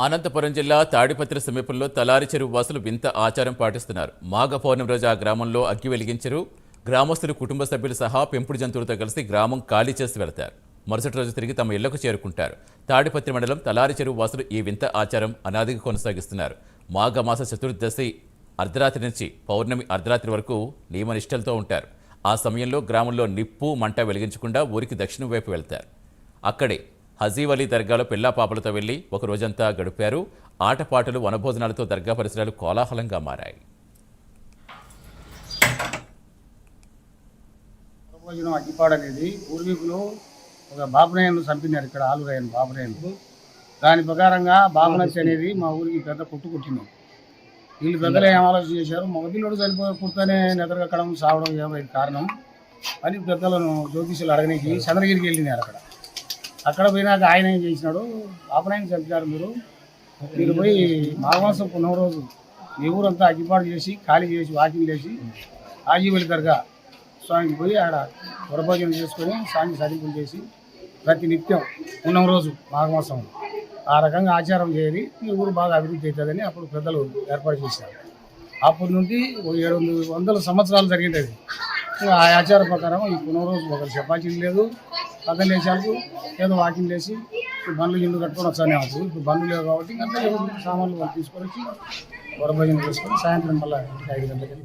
అనంతపురం జిల్లా తాడిపత్రి సమీపంలో తలారి చెరువు వాసులు వింత ఆచారం పాటిస్తున్నారు. మాఘ పౌర్ణమి రోజు ఆ గ్రామంలో అగ్గి వెలిగించరు. గ్రామస్తులు కుటుంబ సభ్యులు సహా పెంపుడు జంతువులతో కలిసి గ్రామం ఖాళీ చేసి వెళతారు. మరుసటి రోజు తిరిగి తమ ఇళ్ళకు చేరుకుంటారు. తాడిపత్రి మండలం తలారి చెరువు వాసులు ఈ వింత ఆచారం అనాదిగా కొనసాగిస్తున్నారు. మాఘమాస చతుర్దశి అర్ధరాత్రి నుంచి పౌర్ణమి అర్ధరాత్రి వరకు నియమనిష్టలతో ఉంటారు. ఆ సమయంలో గ్రామంలో నిప్పు మంట వెలిగించకుండా ఊరికి దక్షిణం వైపు వెళ్తారు. అక్కడే హజీవలీ దర్గాలో పిల్లాపాపలతో వెళ్ళి ఒక రోజంతా గడిపారు. ఆటపాటలు వనభోజనాలతో దర్గా పరిసరాలు కోలాహలంగా మారాయి. భోజనం అగ్గిపాడు అనేది పూర్వీకులు ఒక బాబునాయను చంపినారు ఇక్కడ ఆలురాయను బాబునాయను దాని ప్రకారంగా బాబునచ్చి అనేది మా ఊరికి పెద్ద కుట్టు కుట్టినాం వీళ్ళు పెద్దలు ఏం ఆలోచన చేశారు? మగపిల్లడు చనిపోయి పుడితేనే నిద్రగక్కడం సావడం ఏమైంది కారణం అని పెద్దలను జ్యోతిషులు అడగనికి చంద్రగిరికి వెళ్ళినారు అక్కడ. అక్కడ పోయినాక ఆయన ఏం చేసినాడు? బాబునాయన చంపినారు మీరు. మీరు పోయి మాఘమాసం పున్నమ రోజు మీ ఊరంతా అగ్గిపాటు చేసి ఖాళీ చేసి వాకింగ్ చేసి ఆజీవలి దర్గా స్వామికి పోయి ఆడ వరభోజనం చేసుకొని స్వామి సదింపులు చేసి ప్రతి నిత్యం ఉన్నం రోజు మాఘమాసం ఆ రకంగా ఆచారం చేయాలి ఈ ఊరు బాగా అభివృద్ధి అవుతుందని అప్పుడు పెద్దలు ఏర్పాటు చేశారు. అప్పటి నుండి ఓ ఏడు వందల వందల సంవత్సరాలు జరిగింది ఆ ఆచార ప్రకారం ఈ పునఃరోజు ఒకరు చపాతీలు లేదు. పక్కన లేచాలకు ఏదో వాకింగ్ లేచి బండ్లు ఇల్లు కట్టుకొని వచ్చాను అప్పుడు ఇప్పుడు బండ్లు లేవు కాబట్టి ఇంకా సామాన్లు తీసుకొని వచ్చి వరభోజనం చేసుకొని సాయంత్రం మళ్ళీ ఐదు గంటలకి